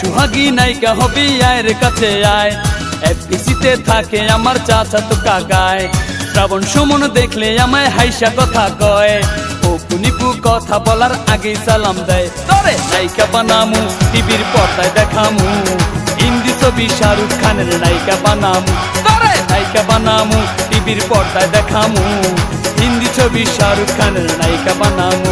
সুহাগী নায়িকা হবি আয়ের কাছে আয়। এফডিসিতে থাকে আমার চাচা তো কাকায়। শ্রাবণ সুমন দেখলে আমায় হাইসা কথা কয়। ও পুনিপু কথা বলার আগেই সালাম দেয়। তরে নায়িকা বানামু, টিভির পর্দায় দেখামু। হিন্দি ছবি শাহরুখ খানের নায়িকা বানামু। তরে নায়িকা বানামু, টিভির পর্দায় দেখামু। হিন্দি ছবি শাহরুখ খানের নায়িকা বানামু।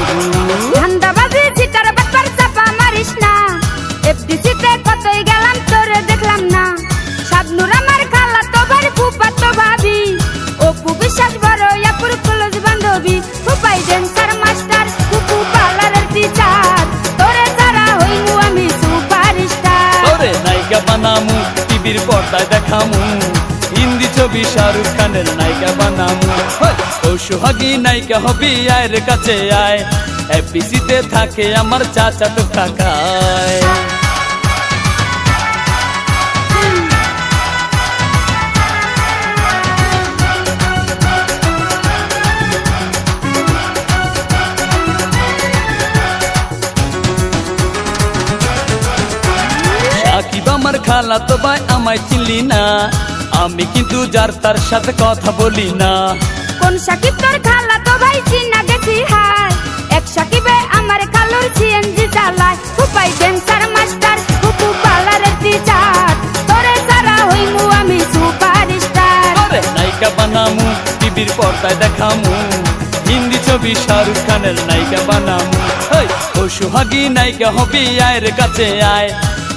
বান্ধবী ফুপাই ডেন্সার মাস্টার ফুপু পার্লারের টিচার তোরে ছাড়া হইমু আমি সুপারস্টার। ওরে নায়িকা বানামু, টিভির পর্দায় দেখামু। হিন্দি ছবি শাহরুখ খানের নায়িকা বানামু। ও সোহাগী নায়িকা হবি, আয়ের কাছে আয়। এফবিসিতে থাকে আমার চাচা তো কাকায় খালা তো ভাই আমায় চিনলি না। আমি কিন্তু যার তার সাথে কথা বলি না। কোন সাকিব তোর খালা তো ভাই চিনা গেছি হাই এক সাকিবে আমার খালুর সিএনজি চালায়। ফুপাই ডেন্সার মাস্টার ফুপু পার্লারের টিচার তোরে সারা হইমু আমি সুপারস্টার। ওরে নায়িকা বানামু টিভির পর্দায় দেখামু। হিন্দি ছবি শাহরুখ খানের নায়িকা বানামু। হই, ও সোহাগী নায়িকা হবি আয়ের কাছে আয়।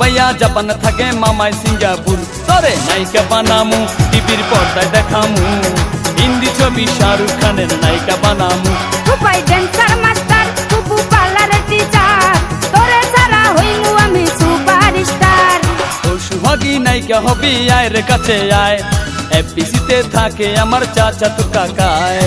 ভাইয়া জাপান থাকে মামাই সিঙ্গাপুর। তরে নায়িকা বানামু টিভির পর্দায় দেখামু। হিন্দি ছবি শাহরুখ খানের নায়িকা বানামু। ফুপাই ডেন্সার মাস্টার ফুপু পার্লারের টিচার তোরে সারা হইমু আমি সুপারস্টার। ও সুহাগী নায়িকা হবি আয়ের কাছে আয়। এফবিসিতে থাকে আমার চাচা তো কাকায়।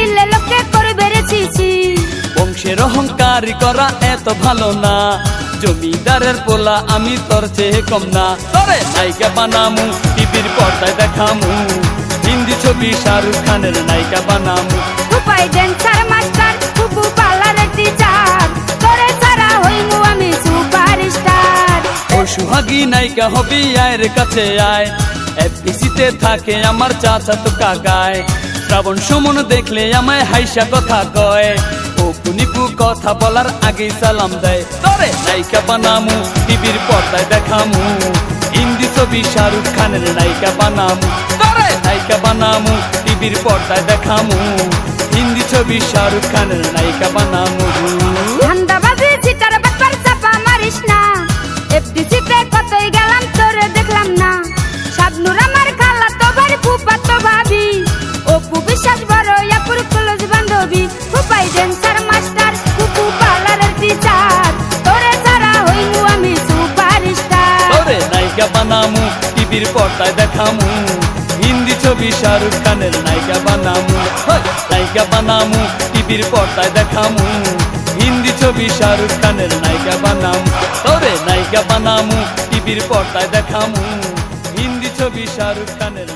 দেখিলে লোকে করবে রে ছিছি। বংশের অহংকারী করা এত ভালো না। জমিদারের পোলা আমি তোর চেয়ে কম না। তরে নায়িকা বানামু টিভির পর্দায় দেখামু। হিন্দি ছবি শাহরুখ খানের নায়িকা বানামু। ফুপাই ডেন্সার মাস্টার ফুপু পার্লারের টিচার তোরে ছাড়া হইমু আমি সুপারস্টার। ও সুহাগী নায়িকা হবি আয়ের কাছে আয়। এফবিসিতে থাকে আমার চাচা তো কাকায়। শ্রাবণ সুমন দেখলে আমায় হাইসা কথা কয়। ও কুনিপু কথা বলার আগেই সালাম দেয়। তরে নায়িকা বানামু, টিভির পর্দায় দেখামু। হিন্দি ছবি শাহরুখ খানের নায়িকা বানামু। তরে নায়িকা বানামু, টিভির পর্দায় দেখামু। হিন্দি ছবি শাহরুখ খানের নায়িকা বানামু। নায়িকা বানামু টিভির পর্দায় দেখামু। হিন্দি ছবি শাহরুখ খানের নায়িকা বানামু। হই, নায়িকা বানামু টিভির পর্দায় দেখামু। হিন্দি ছবি শাহরুখ খানের নায়িকা বানামু। তবে নায়িকা বানামু টিভির পর্দায় দেখামু। হিন্দি ছবি শাহরুখ খানের